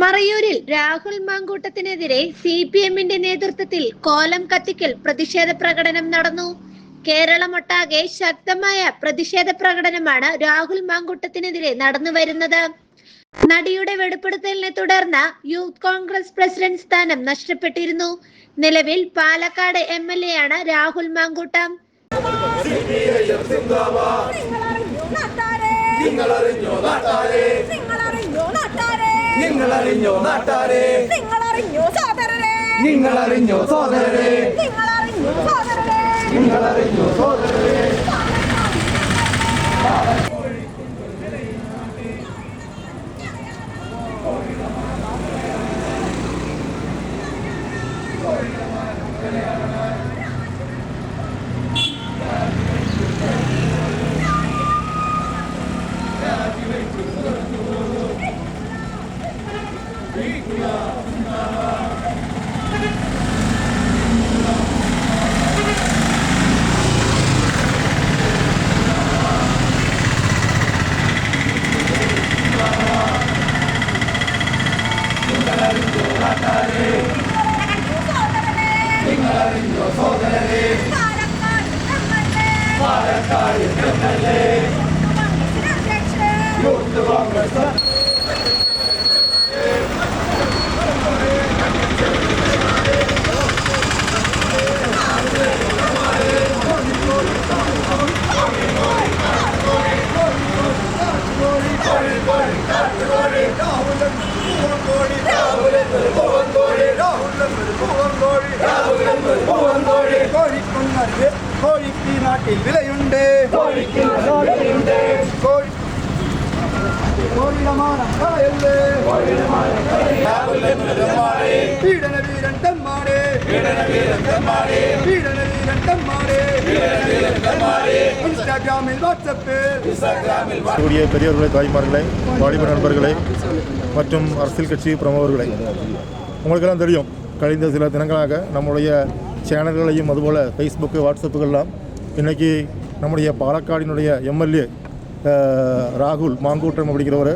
മറയൂരിൽ രാഹുൽ മാങ്കൂട്ടത്തിനെതിരെ C P എമ്മിന്റെ നേതൃത്വത്തിൽ കോലം കത്തിക്കൽ പ്രതിഷേധ പ്രകടനം നടന്നു. കേരളമൊട്ടാകെ ശക്തമായ പ്രതിഷേധ പ്രകടനമാണ് രാഹുൽ മാങ്കൂട്ടത്തിനെതിരെ നടന്നു വരുന്നത്. നടിയുടെ വെളിപ്പെടുത്തലിനെ തുടർന്ന് യൂത്ത് കോൺഗ്രസ് പ്രസിഡന്റ് സ്ഥാനം നഷ്ടപ്പെട്ടിരുന്നു. നിലവിൽ പാലക്കാട് എം എൽ എ ആണ് രാഹുൽ മാങ്കൂട്ടം നാട്ടാരെ. നിങ്ങൾ അറിഞ്ഞോ നാട്ടാരെ? നിങ്ങൾ അറിഞ്ഞോ സോദരരെ നിങ്ങൾ അറിഞ്ഞോ സോദരരെ നിങ്ങൾ അറിഞ്ഞോ സോദരരെ നിങ്ങൾ അറിഞ്ഞോ സോദരരെ கோழிக்குன்னாட்டில் விலை கூடிய பெரியவர்களை தாய்மார்களை வாலிப நண்பர்களை மற்றும் அரசியல் கட்சி பிரமுகர்களை உங்களுக்கெல்லாம் தெரியும் கழிந்த சில தினங்களாக நம்முடைய சேனல்களையும் அதுபோல் ஃபேஸ்புக்கு வாட்ஸ்அப்புகள்லாம் இன்றைக்கி நம்முடைய பாலக்காடினுடைய எம்எல்ஏ ராகுல் மாங்கூட்டம் அப்படிங்கிறவர்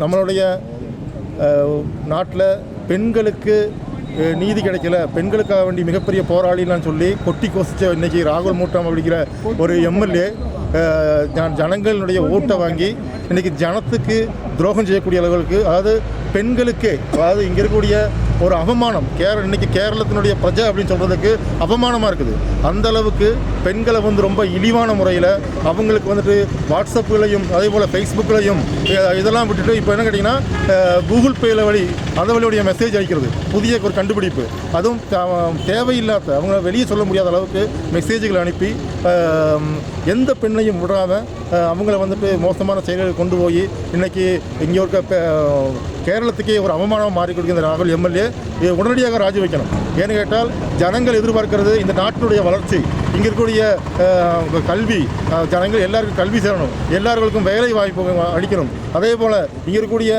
நம்மளுடைய நாட்டில் பெண்களுக்கு நீதி கிடைக்கல. பெண்களுக்காக வேண்டி மிகப்பெரிய போராளின்னு சொல்லி கொட்டி கொசிச்ச இன்னைக்கு ராகுல் மூட்டம் அப்படிங்கிற ஒரு எம்எல்ஏ ஜனங்களுடைய ஓட்டை வாங்கி இன்னைக்கு ஜனத்துக்கு துரோகம் செய்யக்கூடிய அளவுக்கு அதாவது பெண்களுக்கே அதாவது இங்கே இருக்கக்கூடிய ஒரு அவமானம். கேர இன்னைக்கு கேரளத்தினுடைய பிரஜை அப்படின்னு சொல்கிறதுக்கு அவமானமாக இருக்குது. அந்த அளவுக்கு பெண்களை வந்து ரொம்ப இழிவான முறையில் அவங்களுக்கு வந்துட்டு வாட்ஸ்அப்புகளையும் அதே போல் ஃபேஸ்புக்கிலையும் இதெல்லாம் விட்டுட்டு இப்போ என்ன கேட்டிங்கன்னா கூகுள் பேயில் வழி அந்த வழியுடைய மெசேஜ் அளிக்கிறது புதிய ஒரு கண்டுபிடிப்பு. அதுவும் தேவையில்லாத அவங்க வெளியே சொல்ல முடியாத அளவுக்கு மெசேஜ்களை அனுப்பி எந்த பெண்ணையும் விடாமல் அவங்கள வந்துட்டு மோசமான செயல்களை கொண்டு போய் இன்றைக்கி இங்கே இருக்க கேரளத்துக்கே ஒரு அவமானமாக மாறி கொடுக்கிற ராகுல் எம்எல்ஏ உடனடியாக ராஜி வைக்கணும். ஏன்னு கேட்டால் ஜனங்கள் எதிர்பார்க்கிறது இந்த நாட்டினுடைய வளர்ச்சி இங்கே இருக்கக்கூடிய கல்வி ஜனங்கள் எல்லாருக்கும் கல்வி சேரணும் எல்லாருக்கும் வேலை வாய்ப்பு அளிக்கணும். அதே போல் இங்கே இருக்கக்கூடிய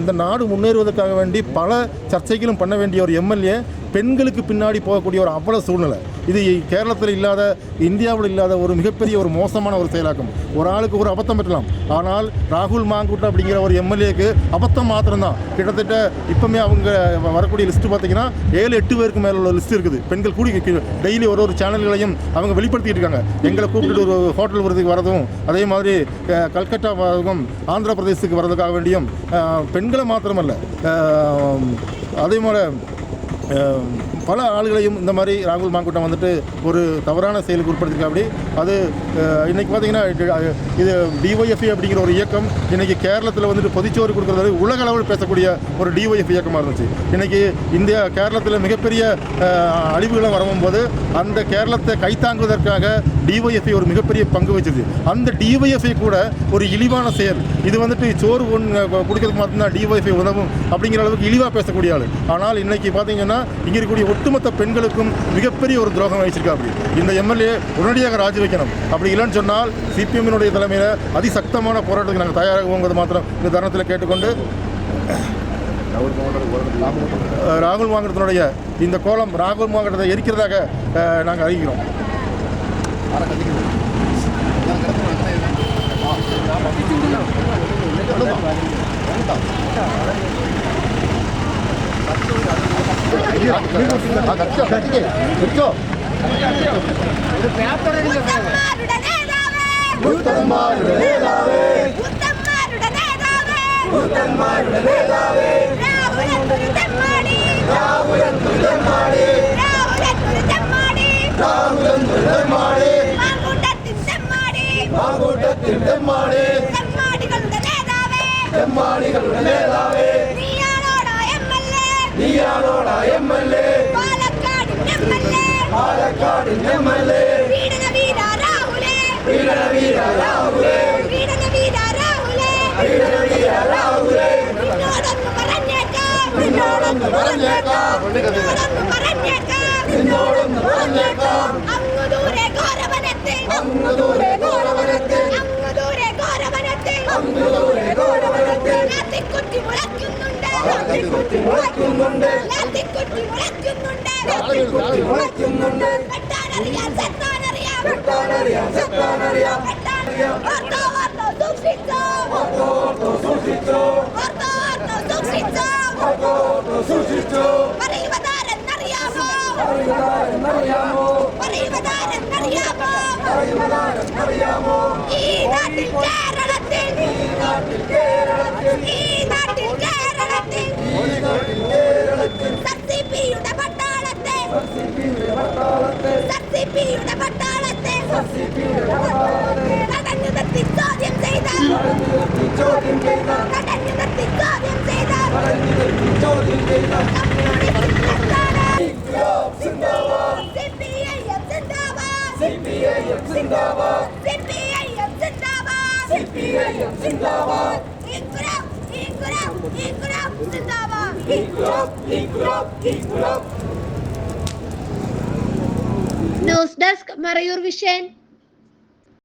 இந்த நாடு முன்னேறுவதற்காக வேண்டி பல சர்ச்சைகளும் பண்ண வேண்டிய ஒரு எம்எல்ஏ பெண்களுக்கு பின்னாடி போகக்கூடிய ஒரு அவ்வளோ சூழ்நிலை. இது கேரளத்தில் இல்லாத இந்தியாவில் இல்லாத ஒரு மிகப்பெரிய ஒரு மோசமான ஒரு செயலாக்கம். ஒரு ஆளுக்கு ஒரு அபத்தம் பெற்றலாம். ஆனால் ராகுல் மாங்குட்டா அப்படிங்கிற ஒரு எம்எல்ஏக்கு அபத்தம் மாத்திரம்தான். கிட்டத்தட்ட இப்போமே அவங்க வரக்கூடிய லிஸ்ட்டு பார்த்தீங்கன்னா ஏழு எட்டு பேருக்கு மேலே உள்ள லிஸ்ட் இருக்குது. பெண்கள் கூடி டெய்லி ஒரு ஒரு சேனல்களையும் அவங்க வெளிப்படுத்திட்டு இருக்காங்க. எங்களை கூப்பிட்டு ஒரு ஹோட்டல் வரதுக்கு வரதும் அதே மாதிரி கல்கட்டா வரதும் ஆந்திர பிரதேசத்துக்கு வர்றதுக்காக வேண்டியும் பெண்களை மாத்திரமல்ல. அதே போல் um, பல ஆளுகளையும் இந்த மாதிரி ராகுல் மாங்குட்டம் வந்துட்டு ஒரு தவறான செயலுக்கு உட்படுத்திருக்காப்படி அது இன்றைக்கி இன்னைக்கு பார்த்தீங்கன்னா இது, அஹ், டிஒய்எஃப்இ அப்படிங்கிற ஒரு இயக்கம் இன்னைக்கு கேரளத்தில் வந்துட்டு பொதிச்சோறு கொடுக்குறது உலக அளவில் பேசக்கூடிய ஒரு டிஒய்எஃப் இயக்கமாக இருந்துச்சு. இன்னைக்கு இந்தியா கேரளத்தில் மிகப்பெரிய அஹ், அழிவுகளை வரும்போது அந்த கேரளத்தை கைத்தாங்குவதற்காக டிஒய்எஃப்ஐ ஒரு மிகப்பெரிய பங்கு வச்சுது அந்த டிஒய்எஃப்ஐ கூட ஒரு இழிவான செயல். இது வந்துட்டு சோறு ஒன்று கொடுக்கறதுக்கு மட்டும்தான் டிஒய்எஃப்ஐ உதவும் அப்படிங்கிற அளவுக்கு இழிவாக பேசக்கூடிய ஆள். ஆனால் இன்னைக்கு பார்த்தீங்கன்னா இங்கே இருக்கக்கூடிய ஒட்டுமொத்த பெண்களுக்கும் மிகப்பெரிய ஒரு துரோகம் வச்சிருக்கா அப்படி. இந்த எம்எல்ஏ உடனடியாக ராஜி வைக்கணும். அப்படி இல்லைன்னு சொன்னால் சிபிஎம்மினுடைய தலைமையில் அதிசக்தமான போராட்டத்துக்கு நாங்கள் தயாராகுவோங்கிறது மாத்திரம் இந்த தருணத்தில் கேட்டுக்கொண்டு ராகுல் மாங்கடத்தினுடைய இந்த கோலம் ராகுல் மாவட்டத்தை எரிக்கிறதாக நாங்கள் அறிவிக்கிறோம் ആ കത്തിച്ചോ കത്തിക്കേ കുടിച്ചോ ഒരു ഉത്തന്മാരുടെ നേതാവേ. ഉത്തന്മാരുടെ നേതാവേ. ഉത്തന്മാരുടെ നേതാവേ. രാഹുലൻ ദുരിതന്മാടി രാഹുലൻ ദുരിതന്മാടി രാഹുലൻ ദുരിതന്മാടി രാഹുലൻ ദുരിതന്മാടി മാങ്കൂട്ടത്തിൻ തെമ്മാടി മാങ്കൂട്ടത്തിൻ തെമ്മാടി തെമ്മാടികളുടെ നേതാവേ. തെമ്മാടികളുടെ നേതാവേ. നീയാണോടാ M L A? Palakkad M L A. വീരണവീര രാഹുലേ. വീരണവീര രാഹുലേ. നിന്നോടൊന്ന് പറഞ്ഞേക്കാം. നിന്നോടൊന്ന് പറഞ്ഞേക്കാം. നിന്നോടൊന്ന് പറഞ്ഞേക്കാം. അങ്ങ് ദൂരെ ഗൗരവനത്തെ. അങ്ങ് ദൂരെ ഗൗരവനത്തെ. അങ്ങ് ദൂരെ ഗൗരവനത്തെ. അങ്ങ് ദൂരെ ഗൗരവനത്തെ. കുത്തി മുളയ്ക്കുന്നു. ലാത്തിക്കുറ്റി മുളയ്ക്കുന്നുണ്ട്. ലാത്തിക്കുറ്റി മുളയ്ക്കുന്നുണ്ട് ലാത്തിക്കുറ്റി മുളയ്ക്കുന്നുണ്ട്. വെട്ടാനറിയാം സെത്താനറിയാം വെട്ടാനറിയാം, സെത്താനറിയാം. വെട്ടാനറിയാം ഓർത്തോ ഓർത്തോ സൂക്ഷിച്ചോ ഓർത്തോ ഓർത്തോ സൂക്ഷിച്ചോ ഓർത്തോ ഓർത്തോ സൂക്ഷിച്ചോ ഓർത്തോ ഓർത്തോ സൂക്ഷിച്ചോ പറയുവതാരെന്നറിയാമോ ന്യൂസ് ഡെസ്ക് മറയൂർ വിഷൻ